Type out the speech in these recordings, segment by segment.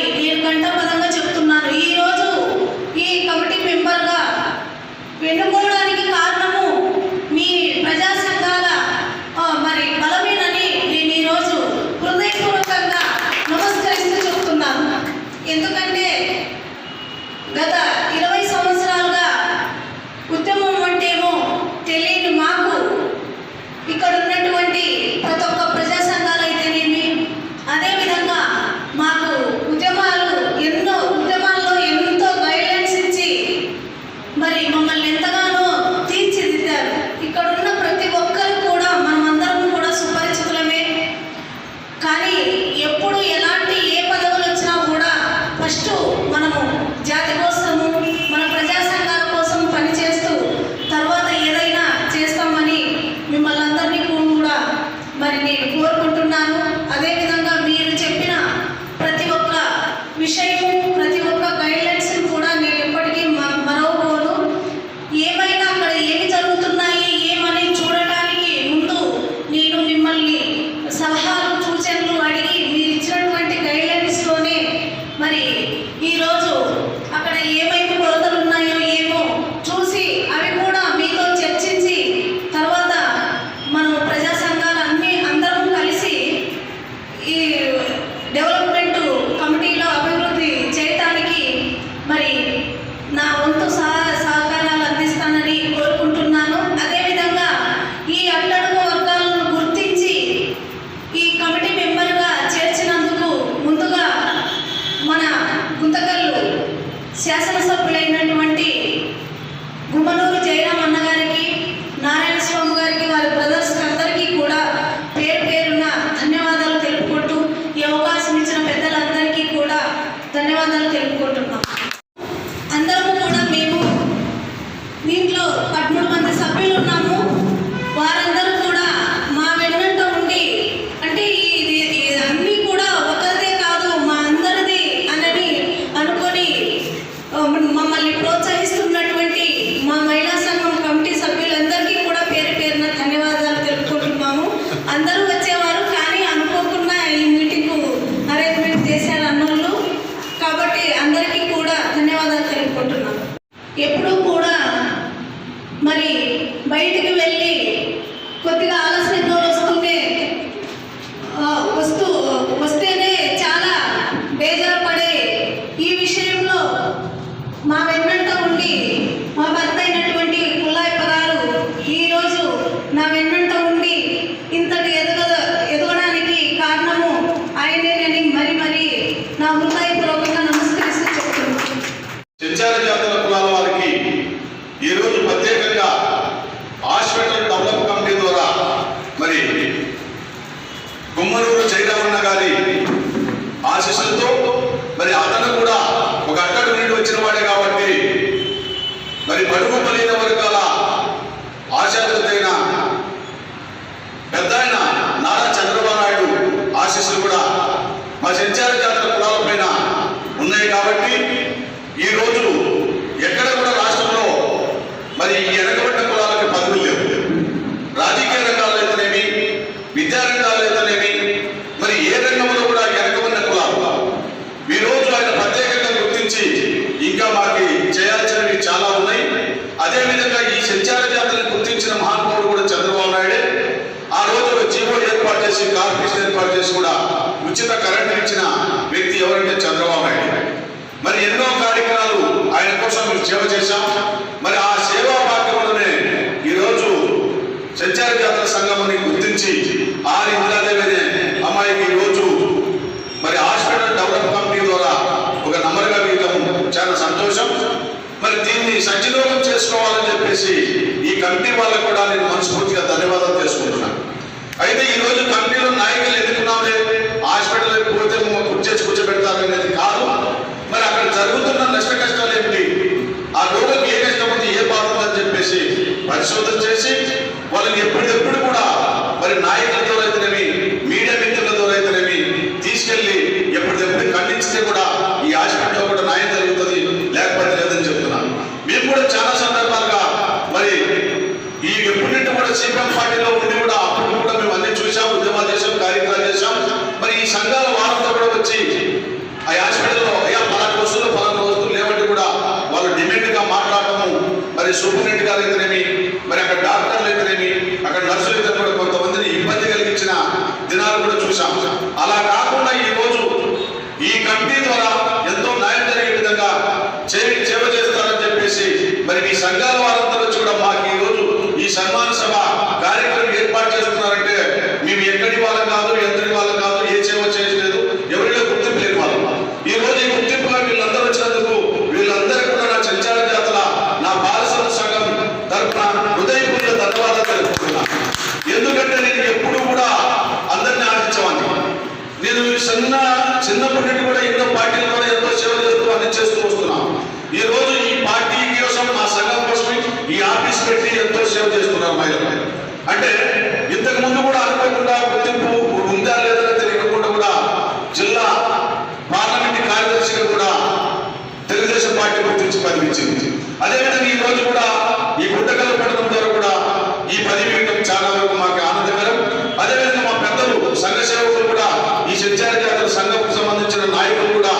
అని నేను ఘంటాపదంగా చెప్తున్నాను. రోజు ఈ కమిటీ మెంబర్గా వెన్నుకోవడానికి అందరూ వచ్చేవారు కానీ అనుకోకుండా ఈ మీటింగ్ అరేంజ్మెంట్ చేశారు అన్నోళ్ళు కాబట్టి అందరికీ కూడా ధన్యవాదాలు తెలుపుకుంటున్నాను ఎప్పుడూ కూడా మరి బయటికి వెళ్ళి కొద్దిగా ఆలస్యంతో వస్తుంటే ఆ, వస్తూ వస్తేనే చాలా బేజారు పడే ఈ విషయంలో మా వెన్నంట ఉండి మా భర్త అయినటువంటి పుల్లాయప్ప గారు ఈరోజు నా వెన్నంట ఉండి ఇంతటి ఎదుగ ఎదగడానికి కారణము ఆయనేనని మరి మరి నా హృదయపూర్వకంగా నమస్కరిస్తూ చెప్తున్నాను చెంచాల జాతుల కులాల వారికి ఈరోజు ప్రత్యేకంగా హాస్పిటల్ డెవలప్ కమిటీ ద్వారా మరి గుమ్మనూరు జయరామన్న గారి ఆశీస్సులతో మరి అతను కూడా ఒక అట్టడు నుండి వచ్చిన వాడే కాబట్టి మరి బడుగు బలైన వర్గాల ఆశాదైన పెద్ద ఆయన నారా చంద్రబాబు నాయుడు ఆశీస్సులు కూడా మా సంచార జాతర కులాల పైన ఉన్నాయి కాబట్టి ఈ రోజు ఎక్కడ కూడా రాష్ట్రంలో మరి ఈ వెనకబడ్డ కులాలకి పదవులు లేవు రాజకీయ రంగాల్లో అయితేనేమి విద్యా రంగాల్లో అయితేనేమి మరి ఏ రంగంలో కూడా వెనకబడిన కులాలు ఈ రోజు ఆయన ప్రత్యేకంగా గుర్తించి ఇంకా మాకి చేయాల్సినవి చాలా ఉన్నాయి అదేవిధంగా ఈ సంచార జాతరని గుర్తించిన మహానుభావుడు కూడా చంద్రబాబు నాయుడే ఆ రోజు ఒక జీవో ఏర్పాటు చేసి కార్పొరేషన్ ఏర్పాటు చేసి కూడా ఉచిత కరెంట్ ఇచ్చిన వ్యక్తి ఎవరంటే చంద్రబాబు నాయుడు. మరి ఎన్నో కార్యక్రమాలు ఆయన కోసం మేము సేవ చేశాం. మరి ఆ సేవా భాగ్యంలోనే ఈరోజు సంచార జాతర సంఘం అని గుర్తించి ఆర్ ఇందిరాదేవి అమ్మాయికి ఈరోజు మరి హాస్పిటల్ డెవలప్ కంపెనీ ద్వారా ఒక నంబర్గా వేయడం చాలా సంతోషం. మరి దీన్ని సద్వినియోగం చేసుకోవాలని చెప్పేసి ఈ కమిటీ వాళ్ళకు కూడా నేను మనస్ఫూర్తిగా ధన్యవాదాలు చేసుకుంటున్నాను అయితే ఈ రోజు కంపెనీలో నాయకులు ఎదుర్కొన్నాంలే హాస్పిటల్ పోతే కూర్చేసి కూర్చోబెడతారనేది కాదు. మరి అక్కడ జరుగుతున్న నష్ట కష్టాలు ఏమిటి ఆ రోగులకు ఏ కష్టం ఉంది ఏ బాధ అని చెప్పేసి పరిశోధన చేసి వాళ్ళని ఎప్పుడెప్పుడు కూడా మరి నాయకుల ద్వారా అయితేనేమి మీడియా మిత్రుల ద్వారా అయితేనేమి తీసుకెళ్ళి ఎప్పటికప్పుడు ఖండించితే కూడా ఈ హాస్పిటల్లో కూడా న్యాయం జరుగుతుంది లేకపోతే లేదని చెప్తున్నాను. మేము కూడా చాలా సందర్భాలుగా మరి ఈ ఎప్పటి కూడా సీపీఎం పార్టీలో ఉండి కూడా అప్పుడు కూడా మేము అన్ని చూసాం ఉద్యమాలు చేసాం కార్యక్రమాలు చేసాం మరి ఈ సంఘాల వారంతో కూడా వచ్చి ఆ హాస్పిటల్లో అయ్యా పలానా వస్తువులు పలానా వస్తువులు లేవంటే కూడా వాళ్ళు డిమాండ్గా మాట్లాడటము మరి సూపరింటెండెంట్ గారు అయితేనేమి మరి అక్కడ డాక్టర్లు అయితేనేమి అక్కడ నర్సులు అయితే కూడా కొంతమందిని ఇబ్బంది కలిగించిన దినాలు కూడా చూసాం అలా కాకుండా ఈ రోజు ఈ కమిటీ ద్వారా ఎంతో న్యాయం జరిగే విధంగా చేవి సేవ చేస్తారని చెప్పేసి మరి మీ సంఘాలు చేస్తున్నారు మహిళలు అంటే ఇంతకు ముందు కూడా అనుకోకుండా గుర్తింపు ఉందా లేదా తెలియకుండా కూడా జిల్లా పార్లమెంట్ కార్యదర్శిగా కూడా తెలుగుదేశం పార్టీ గుర్తించి పదవి ఇచ్చింది అదేవిధంగా ఈ రోజు కూడా ఈ గుంటకల పెట్టడం ద్వారా కూడా ఈ పదవి ఇవ్వడం చాలా వరకు మాకు ఆనందకరం. అదేవిధంగా మా పెద్దలు సంఘ సేవకులు కూడా ఈ సంచార జాతర సంఘం సంబంధించిన నాయకులు కూడా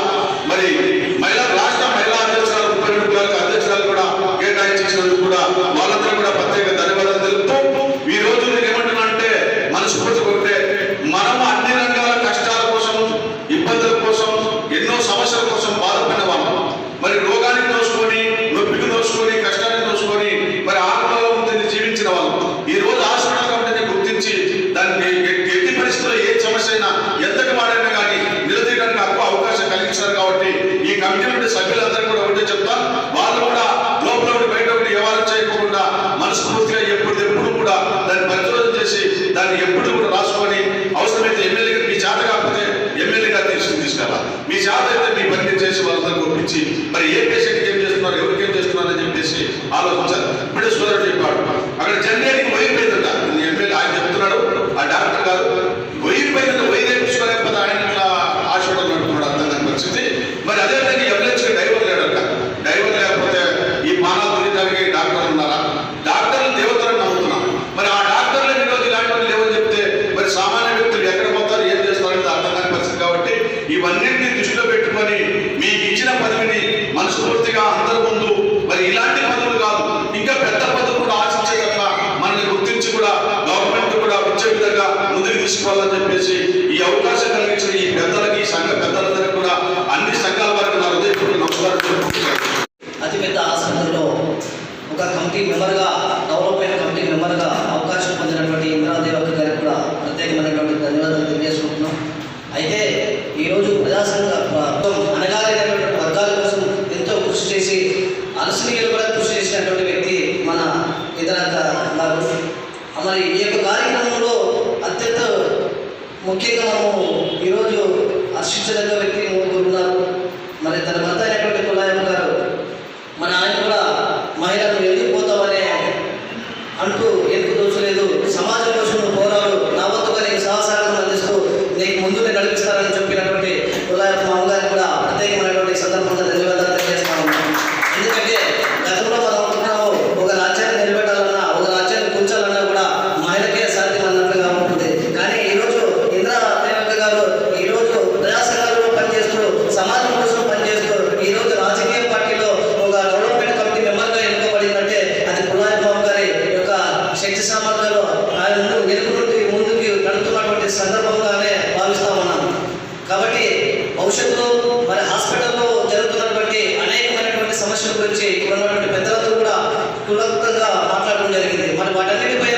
ఇంటి నుండి సభ్యులందరూ ముఖ్యంగా మనము ఈరోజు హర్షించదగ్గ వ్యక్తి ఉన్నారు మరి తన భర్త అయినటువంటి కులాయం గారు మన ఆయన కూడా మహిళలు వెళ్ళిపోతామనే అంటూ ఎందుకు దోచలేదు సమాజం కోసం పోరాడు. నా వద్దుగా నీకు సహసారం అందిస్తూ నీకు ముందునే నడిపిస్తారని చెప్పినటువంటి కులాయం ఇక్కడ ఉన్నటువంటి పెద్దలతో కూడా కులంతంగా మాట్లాడడం జరిగింది. మరి వాటన్నిటిపై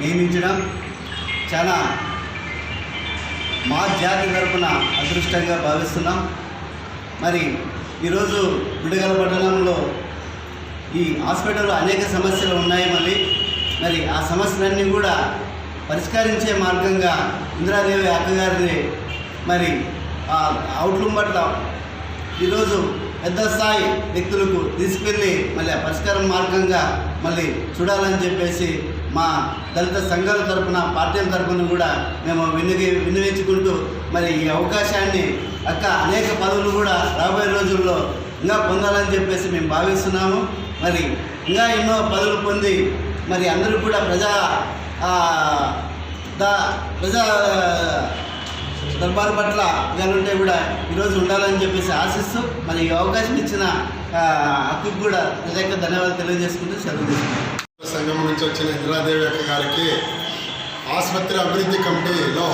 నియమించడం చాలా మా జాతి తరపున అదృష్టంగా భావిస్తున్నాం. మరి ఈరోజు విడుదల పట్టణంలో ఈ హాస్పిటల్లో అనేక సమస్యలు ఉన్నాయి మళ్ళీ. మరి ఆ సమస్యలన్నీ కూడా పరిష్కరించే మార్గంగా ఇందిరాదేవి అక్కగారిని మరి అవుట్లు పట్ల ఈరోజు పెద్ద స్థాయి వ్యక్తులకు తీసుకెళ్ళి మళ్ళీ ఆ పరిష్కారం మార్గంగా మళ్ళీ చూడాలని చెప్పేసి మా దళిత సంఘాల తరఫున పార్టీల తరఫున కూడా మేము విన్నవి విన్నవించుకుంటూ మరి ఈ అవకాశాన్ని అక్క అనేక పదవులు కూడా రాబోయే రోజుల్లో ఇంకా పొందాలని చెప్పేసి మేము భావిస్తున్నాము. మరి ఇంకా ఎన్నో పదవులు పొంది మరి అందరూ కూడా ప్రజా దా ప్రజా దర్బార్ పట్ల ఉంటే కూడా ఈరోజు ఉండాలని చెప్పేసి ఆశిస్తూ మరి ఈ అవకాశం ఇచ్చిన హక్కు కూడా ప్రజా ధన్యవాదాలు తెలియజేసుకుంటూ సెలవు తీసుకుంటాను సంఘం నుంచి వచ్చిన ఇందిరాదేవి అక్క గారికి ఆసుపత్రి అభివృద్ధి కమిటీలో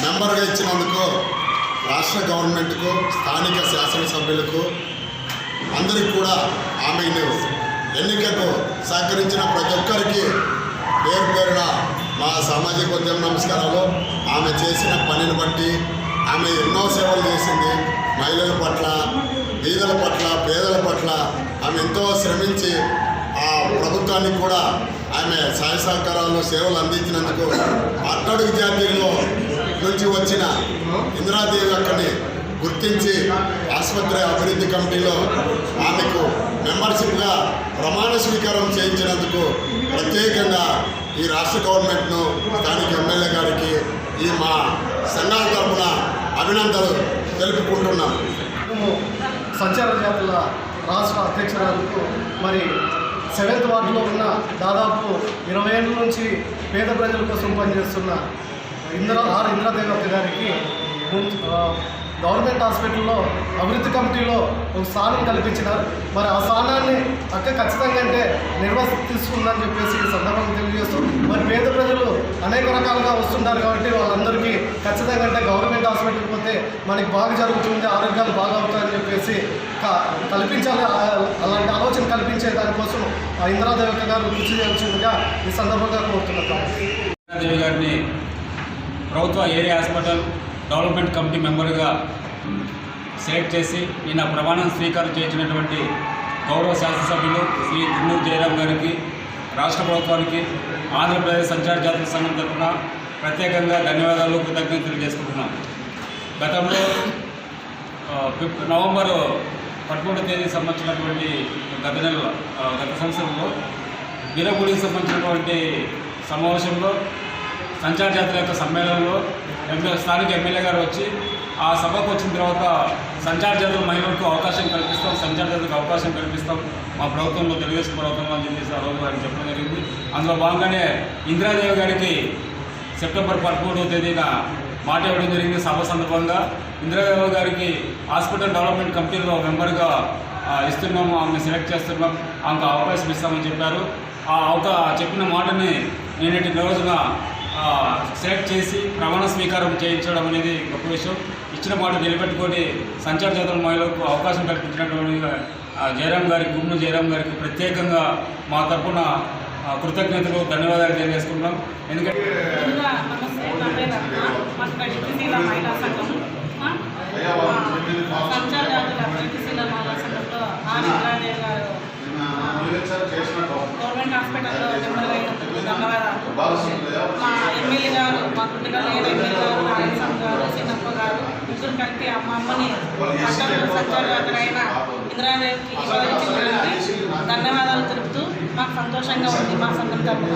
మెంబర్గా ఇచ్చినందుకు రాష్ట్ర గవర్నమెంట్కు స్థానిక శాసనసభ్యులకు అందరికి కూడా ఆమెను ఎన్నికకు సహకరించిన ప్రతి ఒక్కరికి పేరు పేరున మా సామాజిక ఉద్యమ నమస్కారాలు. ఆమె చేసిన పనిని బట్టి ఆమె ఎన్నో సేవలు చేసింది. మహిళల పట్ల బీదల పట్ల పేదల పట్ల ఆమె ఎంతో శ్రమించి ప్రభుత్వానికి కూడా ఆమె సహాయ సహకారాల్లో సేవలు అందించినందుకు అట్టడుగు జాతీయంలో నుంచి వచ్చిన ఇందిరాదేవి అక్కడిని గుర్తించి ఆసుపత్రి అభివృద్ధి కమిటీలో ఆమెకు మెంబర్షిప్గా ప్రమాణ స్వీకారం చేయించినందుకు ప్రత్యేకంగా ఈ రాష్ట్ర గవర్నమెంట్ను దానికి ఎమ్మెల్యే గారికి ఈ మా సంఘాల తరఫున అభినందనలు తెలుపుకుంటున్నాం సంచార జాతుల రాష్ట్ర అధ్యక్షురాలకు మరి సెవెంత్ వార్డులో ఉన్న దాదాపు ఇరవై ఏళ్ళ నుంచి పేద ప్రజల కోసం పనిచేస్తున్న ఇందిరా ఆర్ ఇందిరాదేవత గారికి గవర్నమెంట్ హాస్పిటల్లో అభివృద్ధి కమిటీలో ఒక స్థానం కల్పించినారు. మరి ఆ స్థానాన్ని అక్క ఖచ్చితంగా అంటే నిర్వర్తిస్తుందని చెప్పేసి ఈ సందర్భంగా తెలియజేస్తూ మరి పేద ప్రజలు అనేక రకాలుగా వస్తుంటారు కాబట్టి వాళ్ళందరికీ ఖచ్చితంగా అంటే గవర్నమెంట్ హాస్పిటల్కి పోతే మనకి బాగా జరుగుతుంది ఆరోగ్యాలు బాగా అవుతాయని చెప్పేసి క- కల్పించాలి. అలాంటి ఆలోచన కల్పించే దానికోసం ఆ ఇందిరాదేవిక గారు కృషి చేయాల్సిందిగా ఈ సందర్భంగా కోరుతున్నాం గారిని ప్రభుత్వ ఏరియా హాస్పిటల్ డెవలప్మెంట్ కమిటీ మెంబర్గా సెలెక్ట్ చేసి నిన్న ప్రమాణం స్వీకారం చేసినటువంటి గౌరవ శాసనసభ్యులు శ్రీ తుమ్మూరు జయరాం గారికి రాష్ట్ర ప్రభుత్వానికి ఆంధ్రప్రదేశ్ సంచార జాతీయ సంఘం తరఫున ప్రత్యేకంగా ధన్యవాదాలు కృతజ్ఞతలు తెలియజేసుకుంటున్నాం. గతంలో నవంబర్ పదమూడో తేదీ సంబంధించినటువంటి గత నెల గత సంవత్సరంలో వీరగుడికి సంబంధించినటువంటి సమావేశంలో సంచార జాతర యొక్క సమ్మేళనంలో ఎమ్మెల్యే స్థానిక ఎమ్మెల్యే గారు వచ్చి ఆ సభకు వచ్చిన తర్వాత సంచార జాతర మహిళలకు అవకాశం కల్పిస్తాం సంచార జాతరకు అవకాశం కల్పిస్తాం. మా ప్రభుత్వంలో తెలుగుదేశం ప్రభుత్వంలో అని చెప్పేసి ఆ రోజు వారికి చెప్పడం జరిగింది. అందులో భాగంగానే ఇందిరాదేవి గారికి సెప్టెంబర్ పదమూడవ తేదీన మాట ఇవ్వడం జరిగింది సభ సందర్భంగా. ఇందిరాదేవి గారికి హాస్పిటల్ డెవలప్మెంట్ కమిటీలో మెంబర్గా ఇస్తున్నాము ఆమె సెలెక్ట్ చేస్తున్నాం ఆమెకు అవకాశం ఇస్తామని చెప్పారు. ఆ అవకా చెప్పిన మాటని నేటి రోజున సెలెక్ట్ చేసి ప్రమాణ స్వీకారం చేయించడం అనేది గొప్ప విషయం. ఇచ్చిన మాట నిలబెట్టుకొని సంచార జాతర మహిళలకు అవకాశం కల్పించినటువంటి జయరాం గారికి గుమ్ము జయరాం గారికి ప్రత్యేకంగా మా తరఫున కృతజ్ఞతలు ధన్యవాదాలు తెలియజేసుకుంటున్నాం. ఎందుకంటే గవర్నమెంట్ హాస్పిటల్లో మా ఎమ్మెల్యే గారు మా కుటుంబాల ఎమ్మెల్యే గారు నారాయణ గారు చిన్నప్ప గారు ముగ్గురు కలిపి మా అమ్మని పట్టణ సంచార జాతర అయిన ఇంద్రాదేవికి ధన్యవాదాలు తెలుపుతూ మాకు సంతోషంగా ఉంది మా సంఘం తరపున